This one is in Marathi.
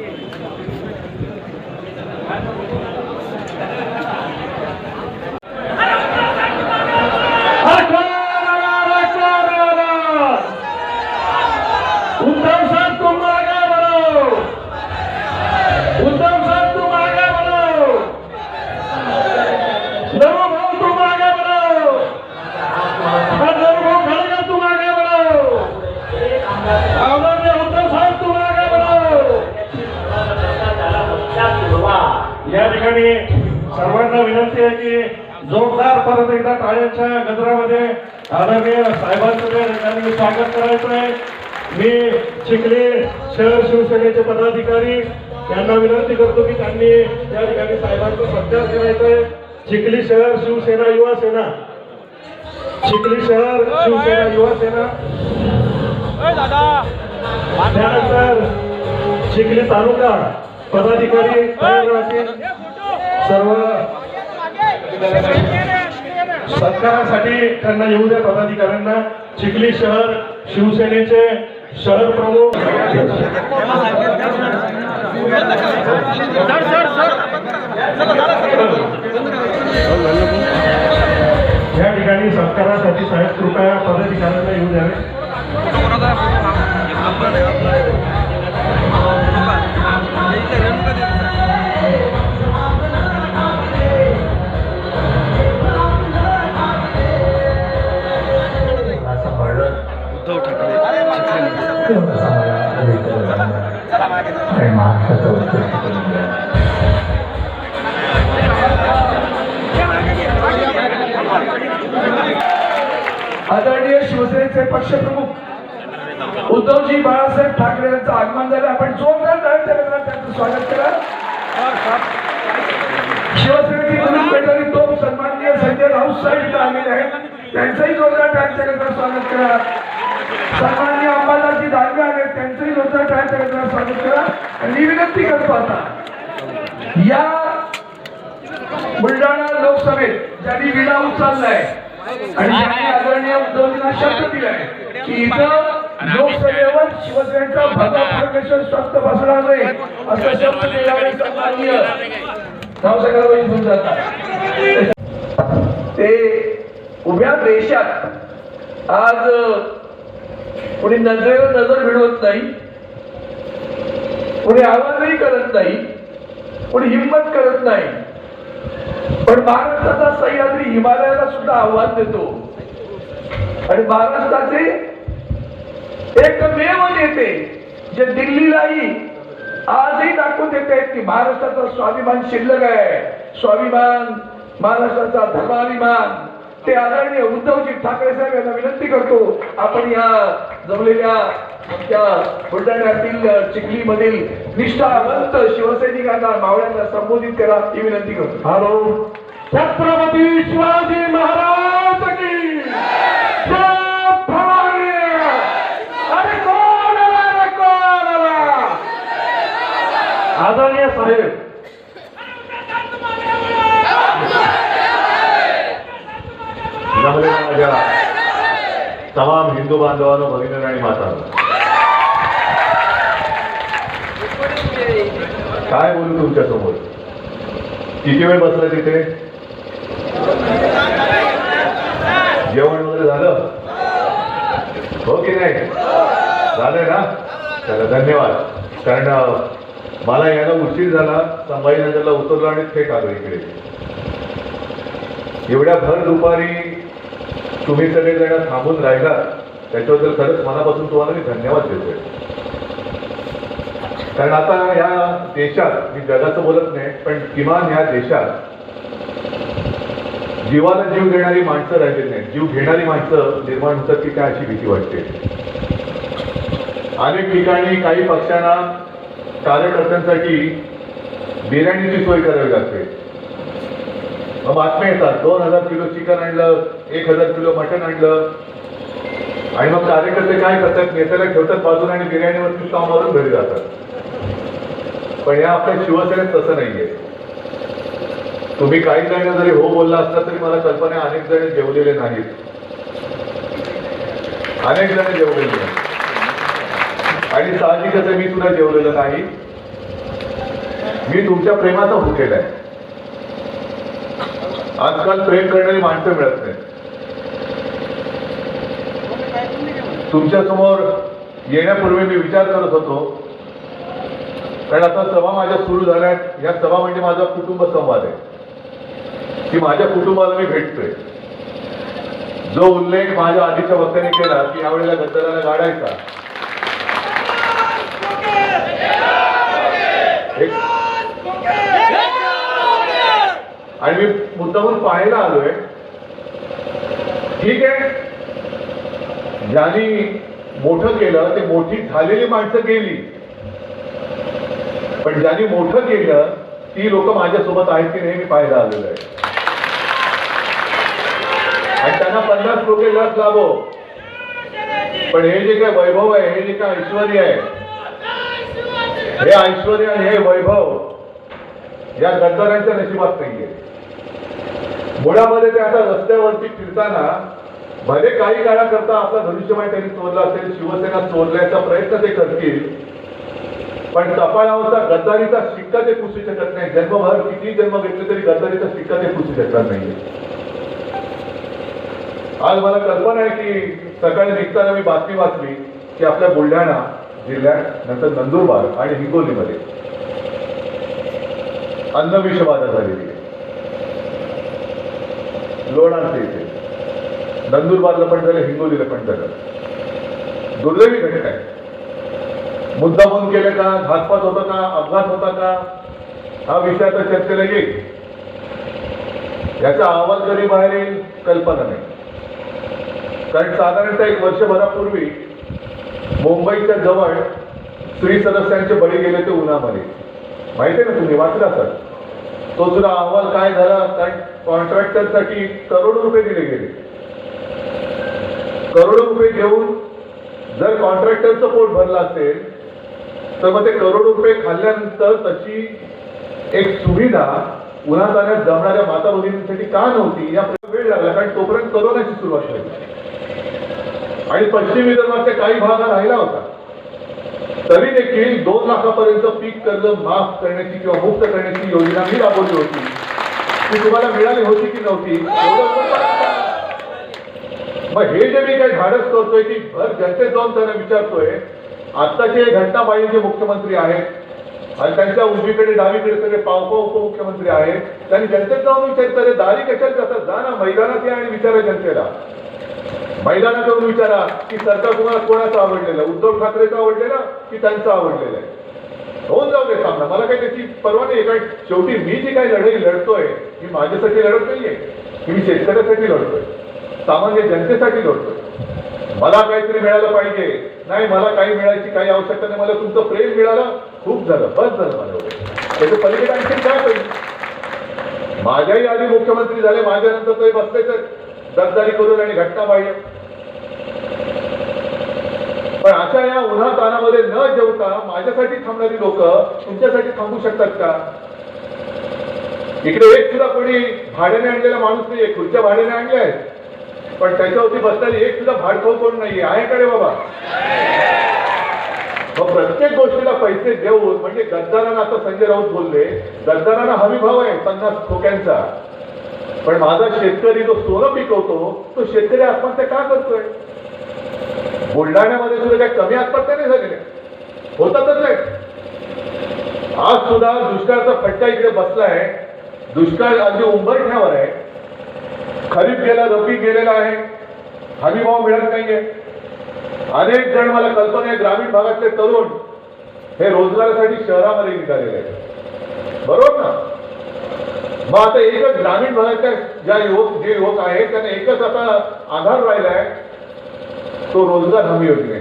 उद्धव जोरदार परत एकदा टाळ्यांच्या गजरामध्ये आदरणीय साहेबांचं त्या ठिकाणी स्वागत करायचं आहे मी चिखली शहर शिवसेनेचे पदाधिकारी यांना विनंती करतो की त्यांनी या ठिकाणी साहेबांचा सत्कार करायचा आहे चिखली शहर शिवसेना युवा सेना. चिखली शहर शिवसेना युवा सेना. त्यानंतर चिखली तालुका पदाधिकारी सर्व सत्कारासाठी त्यांना येऊ द्या पदाधिकाऱ्यांना. चिखली शहर शिवसेनेचे शहर प्रमुख. या ठिकाणी सत्कारासाठी साहेब कृपया पदाधिकाऱ्यांना येऊ द्यावे पक्षप्रमुख उद्धवजी बाळासाहेब ठाकरे यांचं आगमन झालं. आपण जोरदार टाळ्यांच्या त्यांचं स्वागत करा. शिवसेनेची प्रमुख तोप सन्माननीय संजय राऊत साहेब आलेले आहेत. त्यांचंही जोरदार टाळ्यांच्या स्वागत करा. सन्माननीय अंबादासजी दानवे आले त्यांचंही जोरदार टाळ्यांच्या स्वागत करा. आणि विनंती करतो आता या बुलढाणा लोकसभेत ज्यांनी विडा उचललाय आणि उद्धवजींना शब्द दिलाय की इथं लोकसभेवर शिवसेनेचा भगवा परमेश्वर स्वस्त बसणार नाही. असं शब्द दिल्यामुळे सन्माननीय रावसाहेबांनी घेऊन जातात ते उभ्या देशात आज कोणी नजरेवर नजर भिडवत नाही कोणी आवाजही करत नाही कोणी हिंमत करत नाही. पण महाराष्ट्राचा सह्याद्री हिमालयाला सुद्धा आव्हान देतो. आणि महाराष्ट्राचे एकमेव नेते जे दिल्लीलाही आजही दाखवून देत आहेत की महाराष्ट्राचा स्वाभिमान शिल्लक आहे. स्वाभिमान महाराष्ट्राचा धर्माभिमान. ते आदरणीय उद्धवजी ठाकरे साहेब यांना विनंती करतो आपण या जमलेल्या आमच्या बुलढाण्यातील चिखलीमधील निष्ठावंत शिवसैनिकांना मावळ्यांना संबोधित करा ही विनंती करतो. हॅलो. छत्रपती शिवाजी महाराज की जय भवानी! अरे कोण आला रे कोण आला आदरणीय साहेब जमलेल्या माझ्या तमाम हिंदू बांधवांनो भगिनी आणि माता काय बोलू तुमच्यासमोर किती वेळ बसला तिथे? जेवण वगैरे झालं? हो की नाही? झालंय ना? चला धन्यवाद. कारण मला यायला उशीर झाला संभाजीनगरला उतरलो आणि थेट आलो इकडे. एवढ्या भर दुपारी तुम्ही सगळेजण थांबून राहिला त्याच्याबद्दल खरंच मनापासून तुम्हाला मी धन्यवाद देतोय. कारण आता ह्या देशात मी जगाचं बोलत नाही पण किमान ह्या देशात जीवाला जीव देणारी माणसं राहिलेली नाहीत. जीव घेणारी माणसं निर्माण होतात की काय अशी भीती वाटते. अनेक ठिकाणी काही पक्षांना कार्यकर्त्यांसाठी बिर्याणीची सोय करावी लागते. मग बातम्या येतात दोन हजार किलो चिकन आणलं एक हजार किलो मटण आणलं. आणि मग कार्यकर्ते काय करतात नेत्याला ठेवतात बाजूला आणि बिर्याणीवरती काम मारून घरी जातात. पण या आपल्या शिवसेनेत तसं नाहीये. तुम्ही काही जण जरी हो बोलला असता तरी मला कल्पना अनेक जण जेवलेले नाहीत. अनेक जण जेवलेले नाहीत. आणि साहजिकच मी तुला जेवलेलं नाही. मी तुमच्या प्रेमाचा भुकेला आहे आजकाल प्रेम करणारी माणसं मिळत नाही तुमच्यासमोर येण्यापूर्वी मी विचार करत होतो. कारण आता सभा माझ्या सुरू झाल्यात. या सभा म्हणजे माझा कुटुंब संवाद आहे. की माझ्या कुटुंबाला मी भेटतोय. जो उल्लेख माझ्या आधीच्या वक्त्याने केला की यावेळेला गद्दाराला गाडायचा. आणि मी मुद्दामून पाहायला आलोय. ठीक आहे. ज्यांनी मोठं केलं ते मोठी झालेली माणसं गेली. पण ज्यांनी मोठं केलं ती लोक माझ्यासोबत आहेत की नाही मी पाहायला आलेलो आहे. आणि त्यांना पन्नास लोक लस लाभो. पण हे जे काय वैभव आहे हे जे काय ऐश्वर आहे हे ऐश्वर आणि हे वैभव या गद्दारांच्या नशिबात नाहीये. मुळामध्ये ते आता रस्त्यावरती फिरताना भले काही काळाकरता आपला धनुष्यबाई त्यांनी चोरला असेल शिवसेना चोरल्याचा प्रयत्न ते करतील पण कपाळावरचा गद्दारीचा शिक्का ते पुसू शकत नाही. जन्मभर किती जन्म घेतले तरी गद्दारीचा शिक्का ते पुसू शकत नाही आज मला कल्पना आहे की सकाळी निघताना मी बातमी वाचली की आपल्या बुलढाणा जिल्ह्यात नंतर नंदुरबार आणि हिंगोलीमध्ये अन्न विषबाधा झालेली आहे. लोणारच्या इथे. नंदुरबारला पण झालं हिंगोलीला पण झालं दुर्दैवी घटना आहे. मुद्दा केलं का घातपात होता का अपघात होता का हा विषय आता चर्चेला येईल. याचा अहवाल कधी बाहेर येईल कल्पना नाही. कारण साधारणतः एक वर्षभरापूर्वी मुंबईच्या जवळ स्त्री सदस्यांचे बळी गेले ते उन्हामध्ये. माहिती आहे ना तुम्ही? वाचला असाल. तो सुद्धा अहवाल काय झाला कारण कॉन्ट्रॅक्टरसाठी करोडो रुपये दिले गेले. करोडो रुपये घेऊन जर कॉन्ट्रॅक्टरचं पोट भरलं असेल तर मग ते करोडो रुपये खाल्ल्यानंतर तशी एक सुविधा उन्हातान्यात जमणाऱ्या माता मुलींसाठी का नव्हती या वेळ लागला कारण तोपर्यंत करोनाची सुरुवात झाली. आणि पश्चिम विदर्भाच्या काही भाग राहिला होता. तरी देखील दोन लाखापर्यंत पीक कर्ज माफ करण्याची किंवा मुक्त करण्याची योजना मी राबवली होती. ती तुम्हाला मिळाली होती की नव्हती? मग हे जे मी काही धाडस करतोय की भर जनतेत जाऊन त्यांना विचारतोय आत्ताचे घटनाबाई जे मुख्यमंत्री आहेत आणि त्यांच्या उजवीकडे डावीकडे सगळे पावपा उपमुख्यमंत्री आहेत त्यांनी जनतेत जाऊन विचारतात दारी कशाला जातात? जा ना मैदानात या आणि विचारा जनतेला. मैदानात जाऊन विचारा की सरकार तुम्हाला कोणाचं आवडलेलं? उद्धव ठाकरेचं आवडलेलं की त्यांचं आवडलेलं आहे? होऊन जाऊ दे सामना. मला काही त्याची परवा नाही. कारण शेवटी मी जी काही लढाई लढतोय मी माझ्यासाठी लढत नाहीये की मी शेतकऱ्यासाठी लढतोय सामान्य जनतेसाठी लढतोय. मला काहीतरी मिळालं पाहिजे. नाही मला काही मिळायची काही आवश्यकता नाही. मला तुमचं प्रेम मिळालं खूप झालं बस झालं मला त्याच्या पलीकडे आणखी काय पाहिजे माझ्याही आधी मुख्यमंत्री झाले माझ्यानंतर ते बसले तर दरदारी करून आणि घटना पाहिजे पण अशा या उन्हा तानामध्ये न जेवता माझ्यासाठी थांबणारी लोक तुमच्यासाठी थांबू शकतात का? इकडे एक सुद्धा कोणी भाड्याने आणलेला माणूस नाहीये खुर्च्या भाड्याने आणल्या आहेत. पण त्याच्यावरती बसलेली एक सुद्धा भाडखो कोण नाहीये? आहे का रे बाबा? मग प्रत्येक गोष्टीला पैसे देऊन म्हणजे गद्दारांना आता संजय राऊत बोलले गद्दारांना हमी भाव आहे पन्नास खोक्यांचा. पण माझा शेतकरी जो सोनं पिकवतो तो शेतकरी आत्महत्या का करतोय? बुलढाण्यामध्ये सुद्धा काही कमी आत्महत्या नाही झालेल्या. होतातच नाही आज सुद्धा दुष्काळाचा फटका इकडे बसलाय. दुष्काळ अगदी उंबरठ्यावर आहे. खरीप गेला रबी गेलेला आहे. हमीभाव मिळत नाहीये. अनेक जण मला कल्पना आहे ग्रामीण भागातले तरुण हे रोजगारासाठी शहरामध्ये निघालेले आहेत. बरोबर ना? मग आता एकच ग्रामीण भागातल्या ज्या युवक जे युवक आहेत त्यांना एकच आता आधार राहिला आहे तो रोजगार हमी योजनेचा.